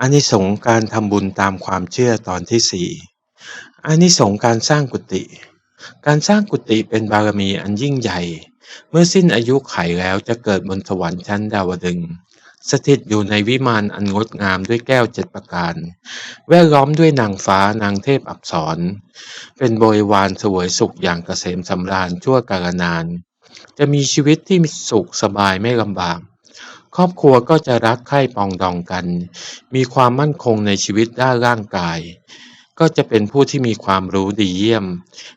อานิสงส์การทำบุญตามความเชื่อตอนที่สี่อานิสงส์การสร้างกุฏิการสร้างกุฏิเป็นบารมีอันยิ่งใหญ่ เมื่อสิ้นอายุไขแล้วจะเกิดบนสวรรค์ชั้นดาวดึง สถิตอยู่ในวิมานอันงดงามด้วยแก้วเจ็ดประการ แวดล้อมด้วยนางฟ้านางเทพอับสร เป็นบริวารสวยสุขอย่างเกษมสำราญชั่วกาลนาน จะมีชีวิตที่สุขสบายไม่ลำบาก ครอบครัวก็จะรักใคร่ปองดองกัน มีความมั่นคงในชีวิตด้านร่างกาย ก็จะเป็นผู้ที่มีความรู้ดีเยี่ยม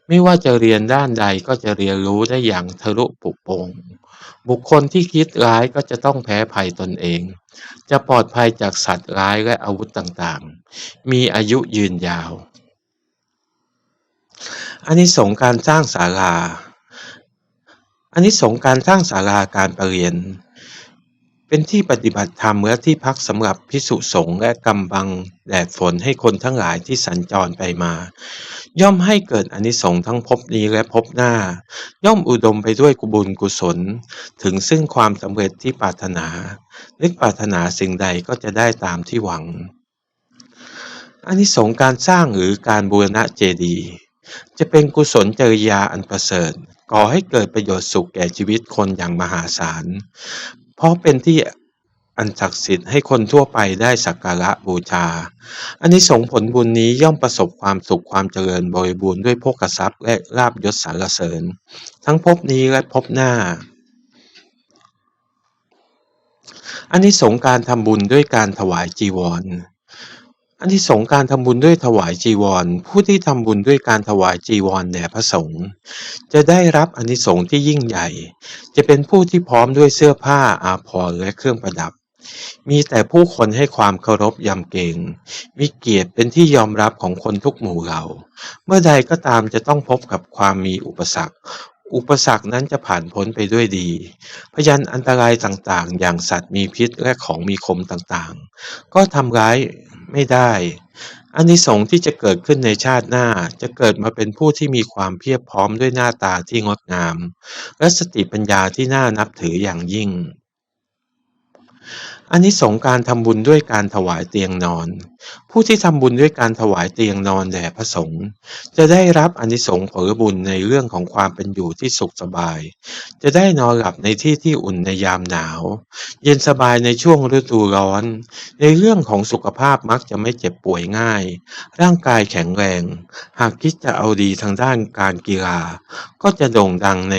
ไม่ว่าจะเรียนด้านใดก็จะเรียนรู้ได้อย่างทะลุปุโปรงบุคคลที่คิดร้ายก็จะต้องแพ้ภัยตนเอง จะปลอดภัยจากสัตว์ร้ายและอาวุธต่างๆ มีอายุยืนยาวอานิสงส์การสร้างศาลาอานิสงส์การสร้างศาลาการประเรียน เป็นที่ปฏิบัติธรรมและที่พักสำหรับพิสุสงฆ์และกำบังแดดฝนให้คนทั้งหลายที่สัญจรไปมา ย่อมให้เกิดอนิสงส์ทั้งภพนี้และภพหน้า ย่อมอุดมไปด้วยกุบุญกุศล ถึงซึ่งความสำเร็จที่ปรารถนา นึกปรารถนาสิ่งใดก็จะได้ตามที่หวังอานิสงส์การสร้างหรือการบูรณะเจดีย์จะเป็นกุศลจริยาอันประเสริฐก่อให้เกิดประโยชน์สุขแก่ชีวิตคนอย่างมหาศาล เพราะเป็นที่อันศักดิ์สิทธิ์ให้คนทั่วไปได้สักการะบูชาอันนี้สงผลบุญนี้ย่อมประสบความสุขความเจริญบริบูรณ์ด้วยโภกทรัพย์และลาบยศสารเสริญ ทั้งภพนี้และภพหน้าอันนี้สงการทำบุญด้วยการถวายจีวร อานิสงส์การทำบุญด้วยถวายจีวร ผู้ที่ทำบุญด้วยการถวายจีวรแด่พระสงฆ์จะได้รับอานิสงส์ที่ยิ่งใหญ่ จะเป็นผู้ที่พร้อมด้วยเสื้อผ้าอาภรณ์และเครื่องประดับ มีแต่ผู้คนให้ความเคารพยำเกรงมีเกียรติเป็นที่ยอมรับของคนทุกหมู่เหล่า เมื่อใดก็ตามจะต้องพบกับความมีอุปสรรคอุปสรรคนั้นจะผ่านพ้นไปด้วยดี พยันอันตรายต่างๆ อย่างสัตว์มีพิษและของมีคมต่างๆ ก็ทำร้าย ไม่ได้อันิสงส์ที่จะเกิดขึ้นในชาติหน้าจะเกิดมาเป็นผู้ที่มีความเพียบพร้อมด้วยหน้าตาที่งดงาม และสติปัญญาที่น่านับถืออย่างยิ่ง อานิสงส์การทำบุญด้วยการถวายเตียงนอน ผู้ที่ทำบุญด้วยการถวายเตียงนอนแด่พระสงฆ์จะได้รับอานิสงส์ผลบุญในเรื่องของความเป็นอยู่ที่สุขสบาย จะได้นอนหลับในที่ที่อุ่นในยามหนาว เย็นสบายในช่วงฤดูร้อน ในเรื่องของสุขภาพมักจะไม่เจ็บป่วยง่าย ร่างกายแข็งแรง หากคิดจะเอาดีทางด้านการกีฬา ก็จะโด่งดังใน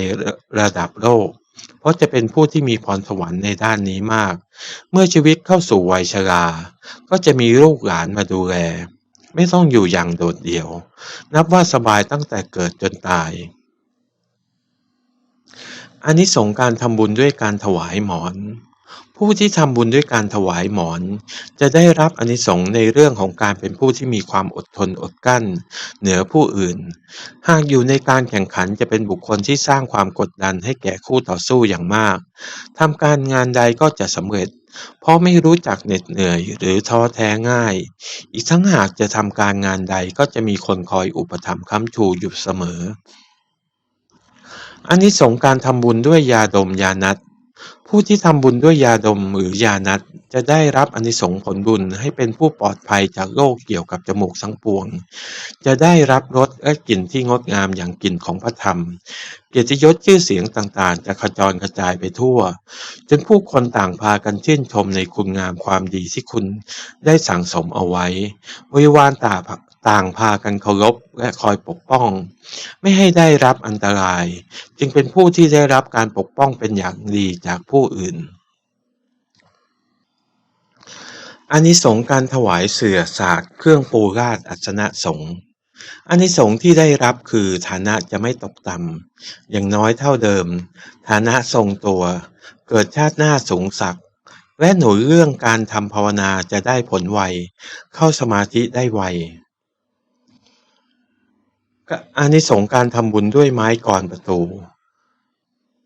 ระดับโลก เพราะจะเป็นผู้ที่มีพรสวรรค์ในด้านนี้มาก เมื่อชีวิตเข้าสู่วัยชรา ก็จะมีลูกหลานมาดูแล ไม่ต้องอยู่อย่างโดดเดี่ยว นับว่าสบายตั้งแต่เกิดจนตายอันนี้สงการทำบุญด้วยการถวายหมอน ผู้ที่ทำบุญด้วยการถวายหมอน จะได้รับอนิสงส์ในเรื่องของการเป็นผู้ที่มีความอดทนอดกลั้น เหนือผู้อื่น หากอยู่ในการแข่งขันจะเป็นบุคคลที่สร้างความกดดันให้แก่คู่ต่อสู้อย่างมากทำการงานใดก็จะสำเร็จ เพราะไม่รู้จักเหน็ดเหนื่อยหรือท้อแท้ง่าย อีกทั้งหากจะทำการงานใดก็จะมีคนคอยอุปถัมภ์ค้ำชูอยู่เสมออานิสงส์การทำบุญด้วยยาดมยานัต ผู้ที่ทำบุญด้วยยาดมหรือยานัตจะได้รับอานิสงส์ผลบุญให้เป็นผู้ปลอดภัยจากโรคเกี่ยวกับจมูกทั้งปวง จะได้รับรสและกลิ่นที่งดงามอย่างกลิ่นของพระธรรม เกียรติยศชื่อเสียงต่างๆ จะขจรกระจายไปทั่ว จนผู้คนต่างพากันชื่นชมในคุณงามความดีที่คุณได้สั่งสมเอาไว้บริวารต่าง ต่างพากันเคารพและคอยปกป้อง ไม่ให้ได้รับอันตราย จึงเป็นผู้ที่ได้รับการปกป้องเป็นอย่างดีจากผู้อื่นอานิสงส์การถวายเสื่อศาสตร์เครื่องปูราดอัศนะสงฆ์อานิสงส์ที่ได้รับคือฐานะจะไม่ตกต่ำอย่างน้อยเท่าเดิม ฐานะทรงตัว เกิดชาติหน้าสูงสักและหนุนเรื่องการทำภาวนาจะได้ผลไว เข้าสมาธิได้ไว อานิสงส์การทำบุญด้วยไม้ก่อนประตู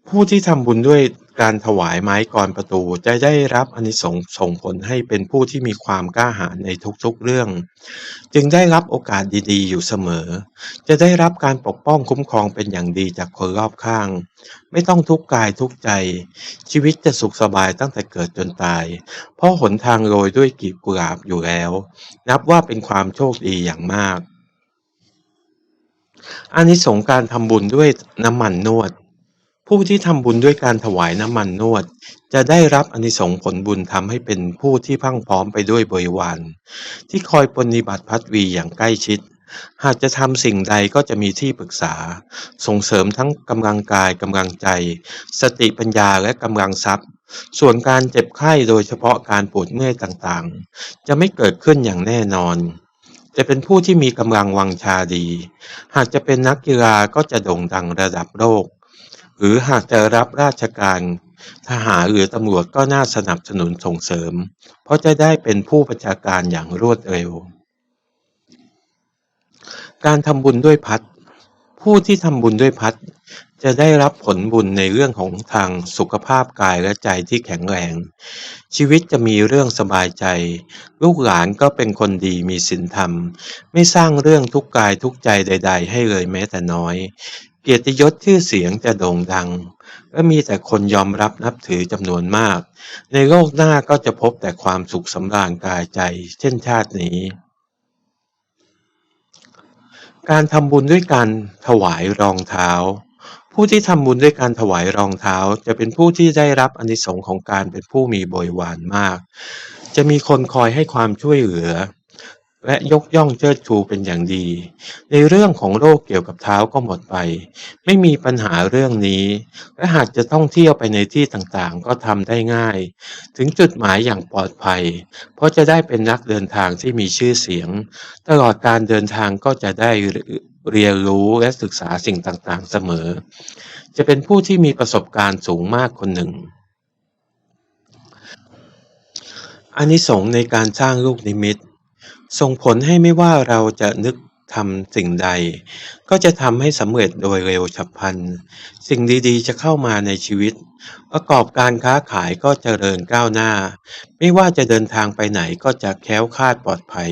ผู้ที่ทำบุญด้วยการถวายไม้กรประตู จะได้รับอานิสงส์ส่งผลให้เป็นผู้ที่มีความกล้าหาญในทุกๆเรื่อง จึงได้รับโอกาสดีๆ อยู่เสมอ จะได้รับการปกป้องคุ้มครองเป็นอย่างดีจากคนรอบข้าง ไม่ต้องทุกข์กายทุกข์ใจ ชีวิตจะสุขสบายตั้งแต่เกิดจนตาย เพราะหนทางโรยด้วยกีบกุหลาบอยู่แล้ว นับว่าเป็นความโชคดีอย่างมาก อานิสงส์การทำบุญด้วยน้ำมันนวด ผู้ที่ทำบุญด้วยการถวายน้ำมันนวด จะได้รับอานิสงส์ผลบุญทำให้เป็นผู้ที่พั่งพร้อมไปด้วยบริวารที่คอยปฏิบัติพัดวีอย่างใกล้ชิด หากจะทำสิ่งใดก็จะมีที่ปรึกษา ส่งเสริมทั้งกำลังกายกำลังใจ สติปัญญาและกำลังทรัพย์ ส่วนการเจ็บไข้โดยเฉพาะการปวดเมื่อยต่างๆ จะไม่เกิดขึ้นอย่างแน่นอน จะเป็นผู้ที่มีกำลังวังชาดี หากจะเป็นนักกีฬาก็จะโด่งดังระดับโลก หรือหากจะรับราชการทหารหรือตำรวจก็น่าสนับสนุนส่งเสริม เพราะจะได้เป็นผู้ประชาการอย่างรวดเร็ว การทำบุญด้วยพัด ผู้ที่ทำบุญด้วยพัด จะได้รับผลบุญในเรื่องของทางสุขภาพกายและใจที่แข็งแรง ชีวิตจะมีเรื่องสบายใจ ลูกหลานก็เป็นคนดีมีศีลธรรม ไม่สร้างเรื่องทุกกายทุกใจใด ๆ ให้เลยแม้แต่น้อย เกียรติยศชื่อเสียงจะโด่งดังและมีแต่คนยอมรับนับถือจำนวนมาก ในโลกหน้าก็จะพบแต่ความสุขสำราญกายใจ เช่นชาตินี้ การทำบุญด้วยการถวายรองเท้า ผู้ที่ทำบุญด้วยการถวายรองเท้า จะเป็นผู้ที่ได้รับอนิสงค์ของการเป็นผู้มีบริวารมาก จะมีคนคอยให้ความช่วยเหลือ และยกย่องเชิดชูเป็นอย่างดี ในเรื่องของโรคเกี่ยวกับเท้าก็หมดไป ไม่มีปัญหาเรื่องนี้ และหากจะท่องเที่ยวไปในที่ต่างๆ ก็ทำได้ง่าย ถึงจุดหมายอย่างปลอดภัย เพราะจะได้เป็นนักเดินทางที่มีชื่อเสียง ตลอดการเดินทางก็จะได้เรียนรู้และศึกษาสิ่งต่างๆเสมอ จะเป็นผู้ที่มีประสบการณ์สูงมากคนหนึ่งอานิสงส์ในการสร้างลูกนิมิต ส่งผลให้ไม่ว่าเราจะนึกทำสิ่งใด ก็จะทำให้สำเร็จโดยเร็วฉับพลัน สิ่งดีๆ จะเข้ามาในชีวิต ประกอบการค้าขายก็เจริญก้าวหน้า ไม่ว่าจะเดินทางไปไหนก็จะแคล้วคลาดปลอดภัย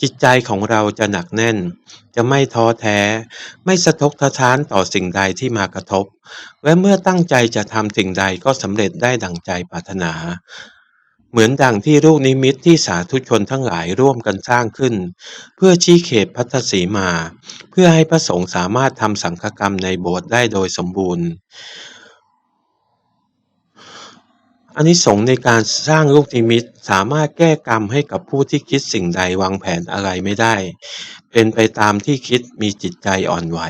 จิตใจของเราจะหนักแน่น จะไม่ท้อแท้ ไม่สะทกสะท้านต่อสิ่งใดที่มากระทบ และเมื่อตั้งใจจะทำสิ่งใดก็สำเร็จได้ดั่งใจปรารถนา เหมือนดังที่ลูกนิมิตที่สาธุชนทั้งหลายร่วมกันสร้างขึ้น เพื่อชี้เขตพัทธสีมา เพื่อให้พระสงฆ์สามารถทำสังฆกรรมในโบสถ์ได้โดยสมบูรณ์อานิสงส์ในการสร้างลูกนิมิตสามารถแก้กรรมให้กับผู้ที่คิดสิ่งใดวางแผนอะไรไม่ได้ เป็นไปตามที่คิดมีจิตใจอ่อนไหว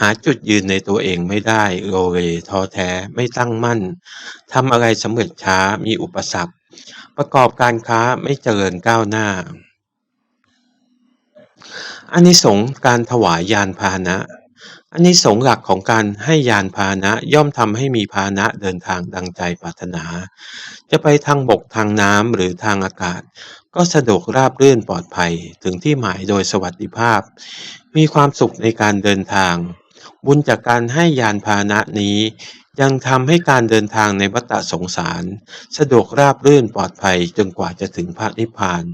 หาจุดยืนในตัวเองไม่ได้โลเลท้อแท้ไม่ตั้งมั่นทำอะไรสำเร็จช้ามีอุปสรรค ประกอบการค้าไม่เจริญก้าวหน้าอานิสงส์การถวายยานพาหนะอานิสงส์หลักของการให้ยานพาหนะย่อมทำให้มีพาหนะเดินทางดังใจปรารถนา จะไปทางบกทางน้ำหรือทางอากาศ ก็สะดวกราบรื่นปลอดภัยถึงที่หมายโดยสวัสดิภาพ มีความสุขในการเดินทาง บุญจากการให้ยานพาหนะนี้ ยังทำให้การเดินทางในวัฏสงสาร สะดวกราบรื่นปลอดภัยจนกว่าจะถึงพระนิพพาน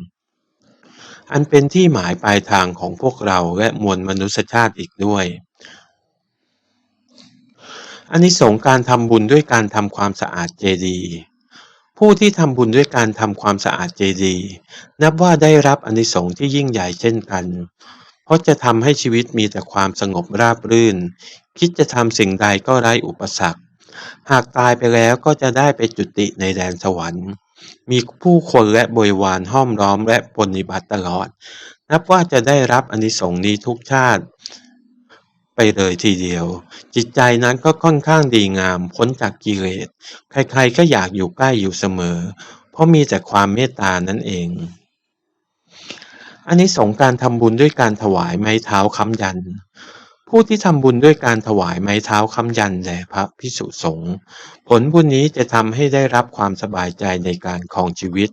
อันเป็นที่หมายปลายทางของพวกเราและมวลมนุษยชาติอีกด้วยอานิสงส์การทำบุญด้วยการทำความสะอาดเจดีย์ผู้ที่ทำบุญด้วยการทำความสะอาดเจดีย์นับว่าได้รับอานิสงส์ที่ยิ่งใหญ่เช่นกัน เพราะจะทำให้ชีวิตมีแต่ความสงบราบรื่น คิดจะทำสิ่งใดก็ไร้อุปสรรค หากตายไปแล้วก็จะได้ไปจุติในแดนสวรรค์ มีผู้คนและบริวารห้อมล้อมและปฏิบัติตลอด นับว่าจะได้รับอนิสงส์นี้ทุกชาติ ไปเลยทีเดียว จิตใจนั้นก็ค่อนข้างดีงามพ้นจากกิเลส ใครๆก็อยากอยู่ใกล้อยู่เสมอ เพราะมีแต่ความเมตตานั่นเองอานิสงส์การทำบุญด้วยการถวายไม้เท้าค้ำยัน ผู้ที่ทำบุญด้วยการถวายไม้เท้าค้ำยันแด่พระพิสุสงฆ์ผลบุญนี้จะทำให้ได้รับความสบายใจในการครองชีวิต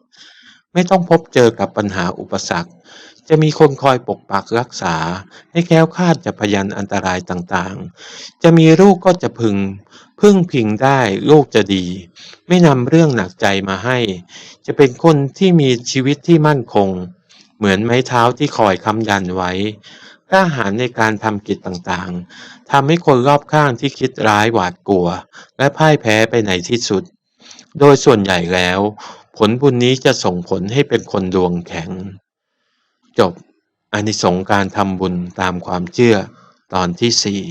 ไม่ต้องพบเจอกับปัญหาอุปสรรค จะมีคนคอยปกปักรักษา ให้แค้วคาดจากพยันอันตรายต่างๆ จะมีลูกก็จะพึง พึ่งพิงได้ลูกจะดี ไม่นำเรื่องหนักใจมาให้ จะเป็นคนที่มีชีวิตที่มั่นคง เหมือนไม้เท้าที่คอยค้ำยันไว้ กล้าหาญในการทำกิจต่างๆทำให้คนรอบข้างที่คิดร้ายหวาดกลัว และพ่ายแพ้ไปในที่สุด โดยส่วนใหญ่แล้ว ผลบุญนี้จะส่งผลให้เป็นคนดวงแข็ง จบอานิสงส์การทำบุญตามความเชื่อตอนที่สี่